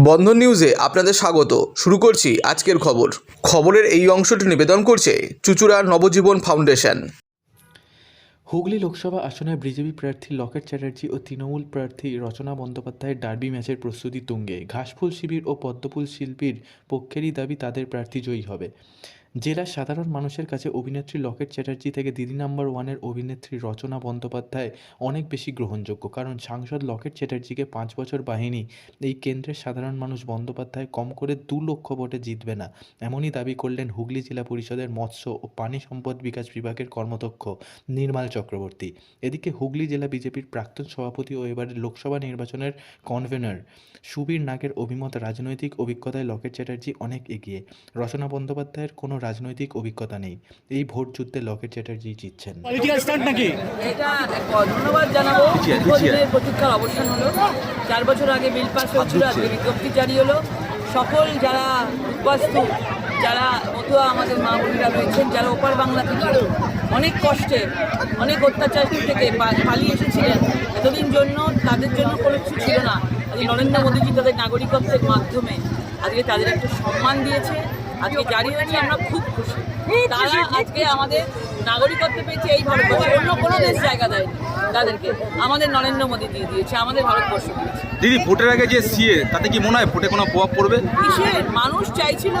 বন্ধন নিউজে আপনাদের স্বাগত। শুরু করছি আজকের খবর। খবরের এই অংশটি নিবেদন করছে চুচুড়ার নবজীবন ফাউন্ডেশন। হুগলি লোকসভা আসনে বিজেপি প্রার্থী লকেট চ্যাটার্জি ও তৃণমূল প্রার্থী রচনা বন্দ্যোপাধ্যায়ের ডার্বি ম্যাচের প্রস্তুতি তুঙ্গে। ঘাসফুল শিবির ও পদ্মফুল শিল্পীর পক্ষেরই দাবি তাদের প্রার্থী জয়ী হবে। জেলার সাধারণ মানুষের কাছে অভিনেত্রী লকেট চ্যাটার্জি থেকে দিদি নাম্বার ওয়ানের অভিনেত্রী রচনা বন্দ্যোপাধ্যায় অনেক বেশি গ্রহণযোগ্য। কারণ সাংসদ লকেট চ্যাটার্জিকে পাঁচ বছর বাহিনী, এই কেন্দ্রের সাধারণ মানুষ বন্দ্যোপাধ্যায় কম করে দু লক্ষ ভোটে জিতবে না। এমনই দাবি করলেন হুগলি জেলা পরিষদের মৎস্য ও পানি সম্পদ বিকাশ বিভাগের কর্মদক্ষ নির্মাল চক্রবর্তী। এদিকে হুগলি জেলা বিজেপির প্রাক্তন সভাপতি ও এবারের লোকসভা নির্বাচনের কনভেনর সুবীর নাগের অভিমত রাজনৈতিক অভিজ্ঞতায় লকেট চ্যাটার্জি অনেক এগিয়ে। রচনা বন্দ্যোপাধ্যায়ের কোনো রাজনৈতিক অভিজ্ঞতা নেই। এই ভোট যুদ্ধে লকেট চ্যাটার্জি জিতছেন। এটা ধন্যবাদ জানাব। প্রতীক্ষার অবসান হলো। চার বছর আগে বিল পাস হয়েছিল আজকে বিজ্ঞপ্তি জারি হলো। সকল যারা উদ্বাস্তু যারা মতুয়া আমাদের মা বোনেরা রয়েছেন যারা ওপার বাংলা থেকে অনেক কষ্টে অনেক অত্যাচার থেকে পালিয়ে এসেছিলেন এতদিন জন্য তাদের জন্য কোনো কিছু ছিল না। আজকে নরেন্দ্র মোদীজি তাদের নাগরিকত্বের মাধ্যমে আজকে তাদের একটা সম্মান দিয়েছে। আজকে জারি হয়েছে আমরা খুব খুশি। তারা আজকে আমাদের নাগরিকত্ব পেয়েছে এই ভারতবর্ষে। অন্য কোনো দেশ জায়গা দেয়নি তাদেরকে। আমাদের নরেন্দ্র মোদী দিয়ে দিয়েছে আমাদের ভারতবর্ষ দিয়েছে। দিদি ভোটের আগে যে সিএ তাতে কি মনে হয় ভোটে কোনো প্রভাব পড়বে? কিসের? মানুষ চাইছিল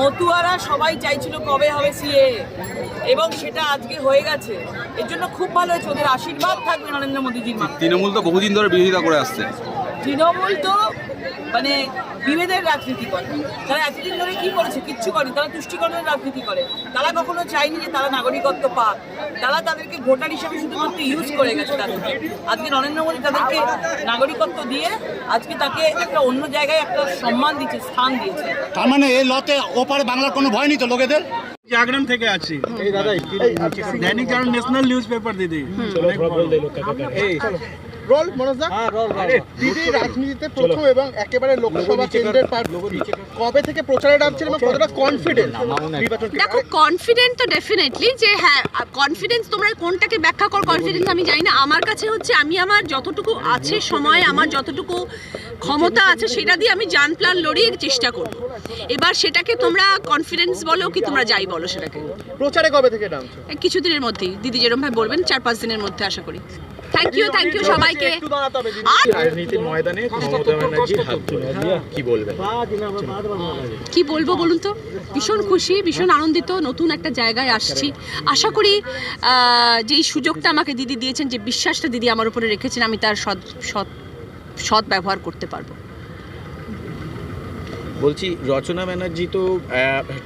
মতুয়ারা সবাই চাইছিল কবে হবে সিএ। এবং সেটা আজকে হয়ে গেছে। এর জন্য খুব ভালো হয়েছে ওদের আশীর্বাদ থাকবে নরেন্দ্র মোদীজির তৃণমূল তো বহুদিন ধরে বিরোধিতা করে আসছে। তৃণমূল তো মানে বিভেদের রাজনীতি করে। তারা এতদিন ধরে কি করেছে? কিচ্ছু করেনি। তারা তুষ্টিকরণের রাজনীতি করে। তারা কখনো চায়নি যে তারা নাগরিকত্ব পাক। তারা তাদেরকে ভোটার হিসাবে শুধুমাত্র ইউজ করে গেছে তাদেরকে। আজকে নরেন্দ্র মোদী তাদেরকে নাগরিকত্ব দিয়ে আজকে তাকে একটা অন্য জায়গায় একটা সম্মান দিচ্ছে স্থান দিয়েছে। তার মানে এই লতে ওপারে বাংলার কোনো ভয় নেই তো লোকেদের? জাগরণ থেকে আছি। দৈনিক জাগরণ ন্যাশনাল নিউজ পেপার দিদি। রোল মনোজ দিদি রাজনীতিতে প্রথম এবং একেবারে লোকসভা কেন্দ্রের কবে থেকে প্রচারে নামছেন এবং কতটা কনফিডেন্ট দেখো কনফিডেন্ট তো ডেফিনেটলি যে হ্যাঁ কনফিডেন্স তোমরা কোনটাকে ব্যাখ্যা কর? কনফিডেন্স আমি জানি না। আমার কাছে হচ্ছে আমি আমার যতটুকু আছে সময় আমার যতটুকু ক্ষমতা আছে সেটা দিয়ে আমি জান প্ল্যান লড়িয়ে চেষ্টা করব। এবার সেটাকে তোমরা কনফিডেন্স বলো কি তোমরা যাই বলো সেটাকে। প্রচারে কবে থেকে নামছে? কিছুদিনের মধ্যেই। দিদি যেরকম ভাবে বলবেন চার পাঁচ দিনের মধ্যে আশা করি। থ্যাংক ইউ থ্যাংক ইউ সবাইকে। রাজনীতির ময়দানে কি কি বলব বলুন তো? ভীষণ খুশি, ভীষণ আনন্দিত, নতুন একটা জায়গায় আসছি। আশা করি যেই সুযোগটা আমাকে দিদি দিয়েছেন, যে বিশ্বাসটা দিদি আমার উপরে রেখেছেন, আমি তার সৎ সৎ সৎ ব্যবহার করতে পারব। বলছি, রচনা ব্যানার্জি তো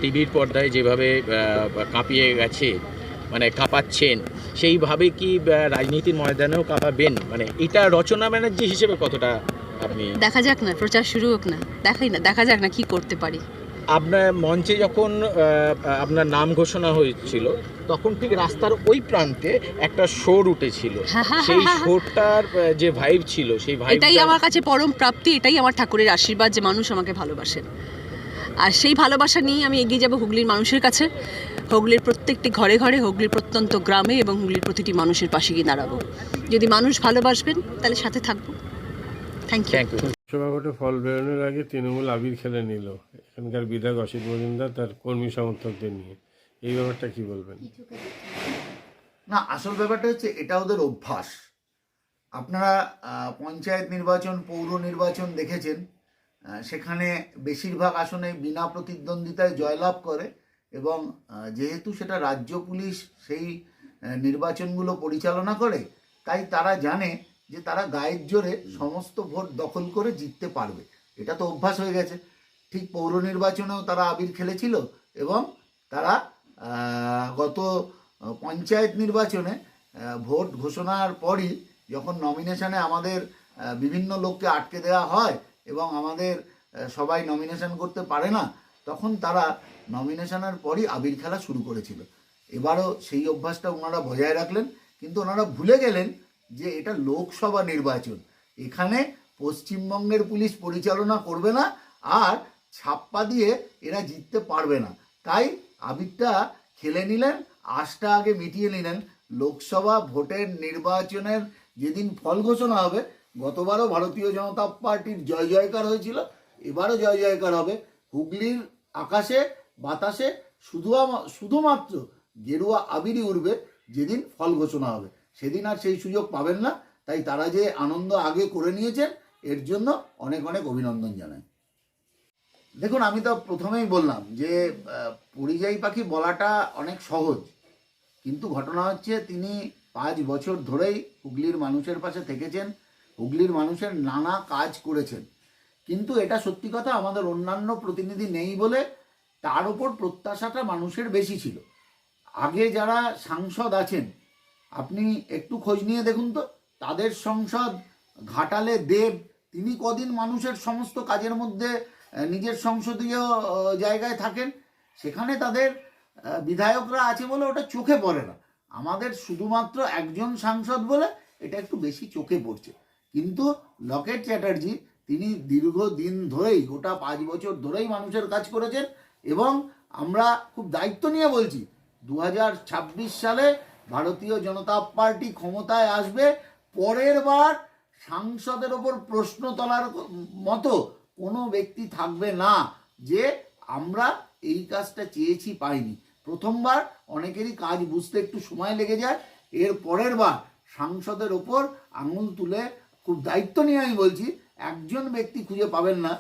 টিভির পর্দায় যেভাবে কাঁপিয়ে গেছে মানে কাঁপাচ্ছেন সেইভাবে কি রাজনীতির ময়দানেও কাঁপাবেন? মানে এটা রচনা ব্যানার্জি হিসেবে কতটা আপনি দেখা যাক না প্রচার শুরু হোক না। দেখাই না দেখা যাক না কি করতে পারি। আপনার মঞ্চে যখন আপনার নাম ঘোষণা হয়েছিল তখন ঠিক রাস্তার ওই প্রান্তে একটা শোর উঠেছিল। সেই শোরটার যে ভাইব ছিল সেই ভাইব এটাই আমার কাছে পরম প্রাপ্তি এটাই আমার ঠাকুরের আশীর্বাদ যে মানুষ আমাকে ভালোবাসেন আর সেই ভালোবাসা নিয়ে আমি এগিয়ে যাব হুগলির মানুষের কাছে। হুগলির প্রত্যেকটি ঘরে ঘরে হুগলির প্রত্যন্ত গ্রামে এবং হুগলির প্রতিটি মানুষের পাশে গিয়ে দাঁড়াবো। যদি মানুষ ভালোবাসবেন তাহলে সাথে থাকব। থ্যাংক ইউ লোকসভা ভোটে ফল বেরোনোর আগে তৃণমূল আবির খেলে নিল। এখানকার বিধায়ক অসিত মজুমদার তার কর্মী সমর্থকদের নিয়ে। এই ব্যাপারটা কি বলবেন? না আসল ব্যাপারটা হচ্ছে এটা ওদের অভ্যাস। আপনারা পঞ্চায়েত নির্বাচন পৌর নির্বাচন দেখেছেন। সেখানে বেশিরভাগ আসনে বিনা প্রতিদ্বন্দ্বিতায় জয়লাভ করে। এবং যেহেতু সেটা রাজ্য পুলিশ সেই নির্বাচনগুলো পরিচালনা করে, তাই তারা জানে যে তারা গায়ের জোরে সমস্ত ভোট দখল করে জিততে পারবে। এটা তো অভ্যাস হয়ে গেছে। ঠিক পৌর নির্বাচনেও তারা আবির খেলেছিল এবং তারা গত পঞ্চায়েত নির্বাচনে ভোট ঘোষণার পরই যখন নমিনেশনে আমাদের বিভিন্ন লোককে আটকে দেওয়া হয় এবং আমাদের সবাই নমিনেশন করতে পারে না তখন তারা নমিনেশনের পরই আবির খেলা শুরু করেছিল। এবারও সেই অভ্যাসটা ওনারা বজায় রাখলেন, কিন্তু ওনারা ভুলে গেলেন যে এটা লোকসভা নির্বাচন। এখানে পশ্চিমবঙ্গের পুলিশ পরিচালনা করবে না আর ছাপ্পা দিয়ে এরা জিততে পারবে না। তাই আবিরটা খেলে নিলেন আশটা আগে মিটিয়ে নিলেন। লোকসভা ভোটের নির্বাচনের যেদিন ফল ঘোষণা হবে, গতবারও ভারতীয় জনতা পার্টির জয় জয়কার হয়েছিল, এবারও জয় জয়কার হবে। হুগলির আকাশে, বাতাসে শুধু শুধুমাত্র গেরুয়া আবিরই উঠবে যেদিন ফল ঘোষণা হবে। সেদিন আর সেই সুযোগ পাবেন না। তাই তারা যে আনন্দ আগে করে নিয়েছেন, এর জন্য অনেক অনেক অভিনন্দন জানাই। দেখুন, আমি তো প্রথমেই বললাম যে পরিযায়ী পাখি বলাটা অনেক সহজ। কিন্তু ঘটনা হচ্ছে, তিনি পাঁচ বছর ধরেই হুগলির মানুষের পাশে থেকেছেন। হুগলির মানুষের নানা কাজ করেছেন। কিন্তু এটা সত্যি কথা, আমাদের অন্যান্য প্রতিনিধি নেই বলে তার উপর প্রত্যাশাটা মানুষের বেশি ছিল। আগে যারা সাংসদ আছেন, আপনি একটু খোঁজ নিয়ে দেখুন তো, তাদের সংসদ, ঘাটালে দেব, তিনি কদিন মানুষের সমস্ত কাজের মধ্যে নিজের সংসদীয় জায়গায় থাকেন। সেখানে তাদের বিধায়করা আছে বলে ওটা চোখে পড়ে না। আমাদের শুধুমাত্র একজন সাংসদ বলে এটা একটু বেশি চোখে পড়ছে। কিন্তু লকেট চ্যাটার্জি তিনি দীর্ঘদিন ধরেই, গোটা পাঁচ বছর ধরেই মানুষের কাজ করেছেন এবং আমরা খুব দায়িত্ব নিয়ে বলছি দু হাজার ছাব্বিশ সালে ভারতীয় জনতা পার্টি ক্ষমতায় আসবে, পরের বার সাংসদের ওপর প্রশ্ন তোলার মতো কোনো ব্যক্তি থাকবে না যে আমরা এই কাজটা চেয়েছি পাইনি। প্রথমবার অনেকেরই কাজ বুঝতে একটু সময় লেগে যায়, এর পরের বার সাংসদের ওপর আঙুল তুলে খুব দায়িত্ব নিয়ে আমি বলছি একজন ব্যক্তি খুঁজে পাবেন না,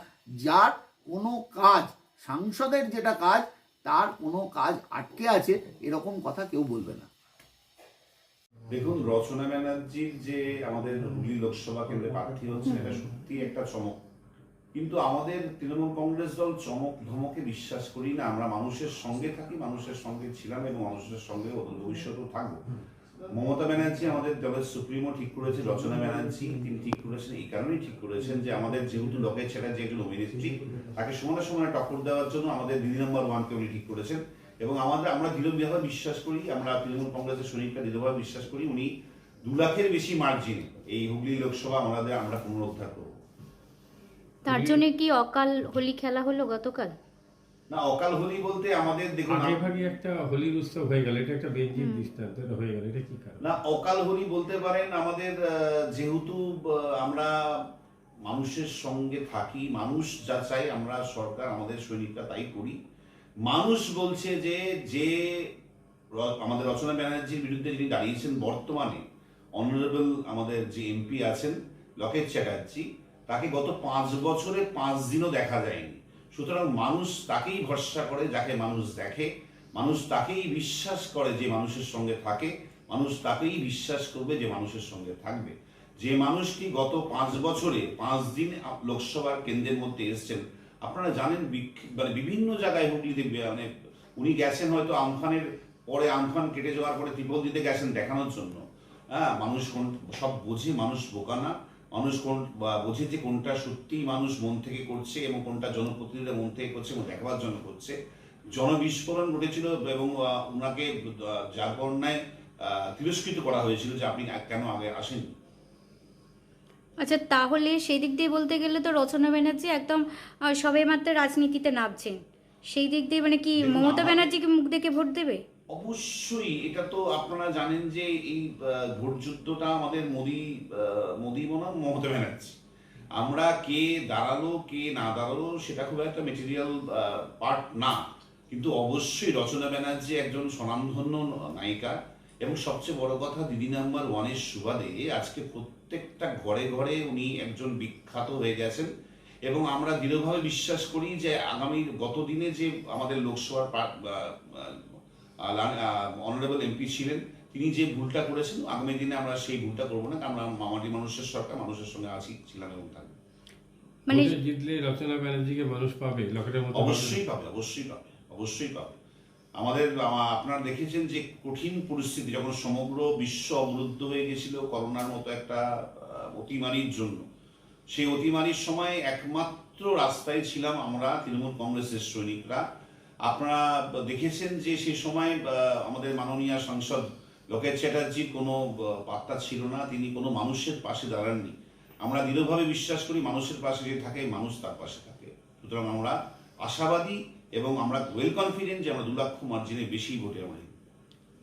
যার কোনো কাজ, সাংসদের যেটা কাজ, তার কোনো কাজ আটকে আছে, এরকম কথা কেউ বলবে না। দেখুন, রচনা ব্যানার্জির যে আমাদের হুগলি লোকসভা কেন্দ্রে প্রার্থী হচ্ছে এটা সত্যি একটা চমক। কিন্তু আমাদের তৃণমূল কংগ্রেস দল চমক ধমকে বিশ্বাস করি না। আমরা মানুষের সঙ্গে থাকি, মানুষের সঙ্গে ছিলাম এবং মানুষের সঙ্গে ভবিষ্যতেও থাকব। মমতা ব্যানার্জি আমাদের দলের সুপ্রিমো ঠিক করেছে রচনা ব্যানার্জি, তিনি ঠিক করেছেন, এই কারণেই ঠিক করেছেন যে আমাদের যেহেতু লকেট ছেড়া যে একজন অভিনেত্রী তাকে সমানে সমানে টক্কর দেওয়ার জন্য আমাদের দিদি নম্বর ওয়ানকে উনি ঠিক করেছেন। এবং আমাদের, আমরা দৃঢ়ভাবে বিশ্বাস করি, আমরা তৃণমূল কংগ্রেসের সৈনিকরা দৃঢ়ভাবে বিশ্বাস করি, উনি দু লাখের বেশি মার্জিন এই হুগলি লোকসভা আমাদের, আমরা পুনরুদ্ধার করব। তার জন্য কি অকাল হোলি খেলা হলো গতকাল? না অকাল হোলি বলতে আমাদের দেখুন আগে ভাগে একটা হোলির উৎসব হয়ে গেল এটা একটা বেঞ্জির দৃষ্টান্ত এটা হয়ে গেল এটা কি কারণ? না অকাল হোলি বলতে পারেন আমাদের যেহেতু আমরা মানুষের সঙ্গে থাকি মানুষ যা চাই আমরা সরকার আমাদের সৈনিকরা তাই করি। মানুষ বলছে যে যে আমাদের রচনা ব্যানার্জির বিরুদ্ধে যিনি দাঁড়িয়েছেন বর্তমানে অনারেবল আমাদের যে এমপি আছেন লকেট চ্যাটার্জি তাকে গত পাঁচ বছরে পাঁচ দিনও দেখা যায়নি। সুতরাং মানুষ তাকেই ভরসা করে যাকে মানুষ দেখে, মানুষ তাকেই বিশ্বাস করে যে মানুষের সঙ্গে থাকে, মানুষ তাকেই বিশ্বাস করবে যে মানুষের সঙ্গে থাকবে। যে মানুষটি গত পাঁচ বছরে, পাঁচ দিন লোকসভার কেন্দ্রের মধ্যে এসেছেন, আপনারা জানেন মানে বিভিন্ন জায়গায় হুগলিতে মানে উনি গেছেন হয়তো আমফানের পরে আমফান কেটে যাওয়ার পরে ত্রিপল দিতে গেছেন দেখানোর জন্য। হ্যাঁ মানুষ সব বোঝে, মানুষ বোকা না। মানুষ কোন বা বোঝে যে কোনটা সত্যিই মানুষ মন থেকে করছে এবং কোনটা জনপ্রতিনিধিরা মন থেকে করছে এবং দেখাবার জন্য করছে। জনবিস্ফোরণ ঘটেছিল এবং ওনাকে যার বর্ণায় তিরস্কৃত করা হয়েছিল যে আপনি কেন আগে আসেননি। আচ্ছা তাহলে সেই দিক দিয়ে বলতে গেলে তো রচনা ব্যানার্জি একদম আহ, সবেমাত্র রাজনীতিতে নামছেন। সেই দিক দিয়ে মানে কি মমতা ব্যানার্জিকে মুখ দেখে ভোট দেবে? অবশ্যই এটা তো আপনারা জানেন যে এই আহ, ভোট যুদ্ধটা আমাদের মোদি মোদি বনাম মমতা ব্যানার্জি। আমরা কে দাঁড়াল কে না দাঁড়াল সেটা খুব একটা মেটেরিয়াল পার্ট না। কিন্তু অবশ্যই রচনা ব্যানার্জি একজন স্বনামধন্য নায়িকা। এবং সবচেয়ে বড় কথা দিদি নাম্বার ওয়ানের সুবাদে আজকে প্রত্যেকটা ঘরে ঘরে উনি একজন বিখ্যাত হয়ে গেছেন। এবং আমরা দৃঢ়ভাবে বিশ্বাস করি যে আগামী গত দিনে যে আমাদের লোকসভার অনারেবল এমপি ছিলেন। তিনি যে ভুলটা করেছেন আগামী দিনে আমরা সেই ভুলটা করব না কারণ আমরা মামাটি মানুষের সরকার মানুষের সঙ্গে আছি ছিলাম এবং থাকব। মানে জিতলে রচনা ব্যানার্জিকে মানুষ পাবে লকেটের মতো অবশ্যই পাবে অবশ্যই পাবে অবশ্যই পাবে। আমাদের আপনারা দেখেছেন যে কঠিন পরিস্থিতি যখন সমগ্র বিশ্ব অবরুদ্ধ হয়ে গেছিল করোনার মতো একটা আহ, অতিমারির জন্য। সেই অতিমারির সময় একমাত্র রাস্তায় ছিলাম আমরা তৃণমূল কংগ্রেসের সৈনিকরা। আপনারা দেখেছেন যে সেই সময় আমাদের মাননীয় সাংসদ লোকেশ চ্যাটার্জির কোনো পাত্তা ছিল না তিনি কোনো মানুষের পাশে দাঁড়াননি। আমরা দৃঢ়ভাবে বিশ্বাস করি মানুষের পাশে যে থাকে মানুষ তার পাশে থাকে। সুতরাং আমরা আশাবাদী এবং আমরা ওয়েল কনফিডেন্ট যে আমরা দু লক্ষ মার্জিনে বেশি ভোটে আমরা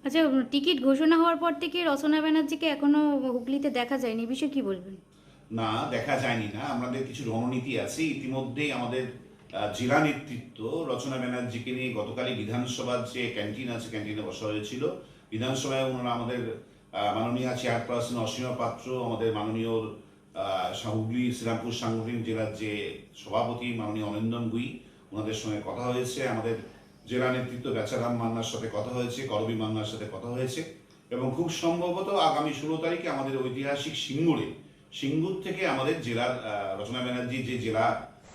আচ্ছা টিকিট ঘোষণা হওয়ার পর থেকে রচনা ব্যানার্জিকে এখনও হুগলিতে দেখা যায়নি বিষয়ে কি বলবেন? না দেখা যায়নি না। আমাদের কিছু রণনীতি আছে। ইতিমধ্যেই আমাদের জেলা নেতৃত্ব রচনা ব্যানার্জিকে নিয়ে গতকালই বিধানসভার যে ক্যান্টিন আছে, ক্যান্টিনে বসা হয়েছিল। বিধানসভায় ওনারা আমাদের মাননীয় চেয়ারপারসন অসীমা পাত্র, আমাদের মাননীয় হুগলি শ্রীরামপুর সাংগঠনিক জেলার যে সভাপতি মাননীয় অনিন্দন গুই, ওনাদের সঙ্গে কথা হয়েছে। আমাদের জেলা নেতৃত্ব বেচারাম মান্নার সাথে কথা হয়েছে, করবী মান্নার সাথে কথা হয়েছে। এবং খুব সম্ভবত আগামী ষোলো তারিখে আমাদের ঐতিহাসিক সিঙ্গুরে, সিঙ্গুর থেকে আমাদের জেলার রচনা ব্যানার্জি যে জেলা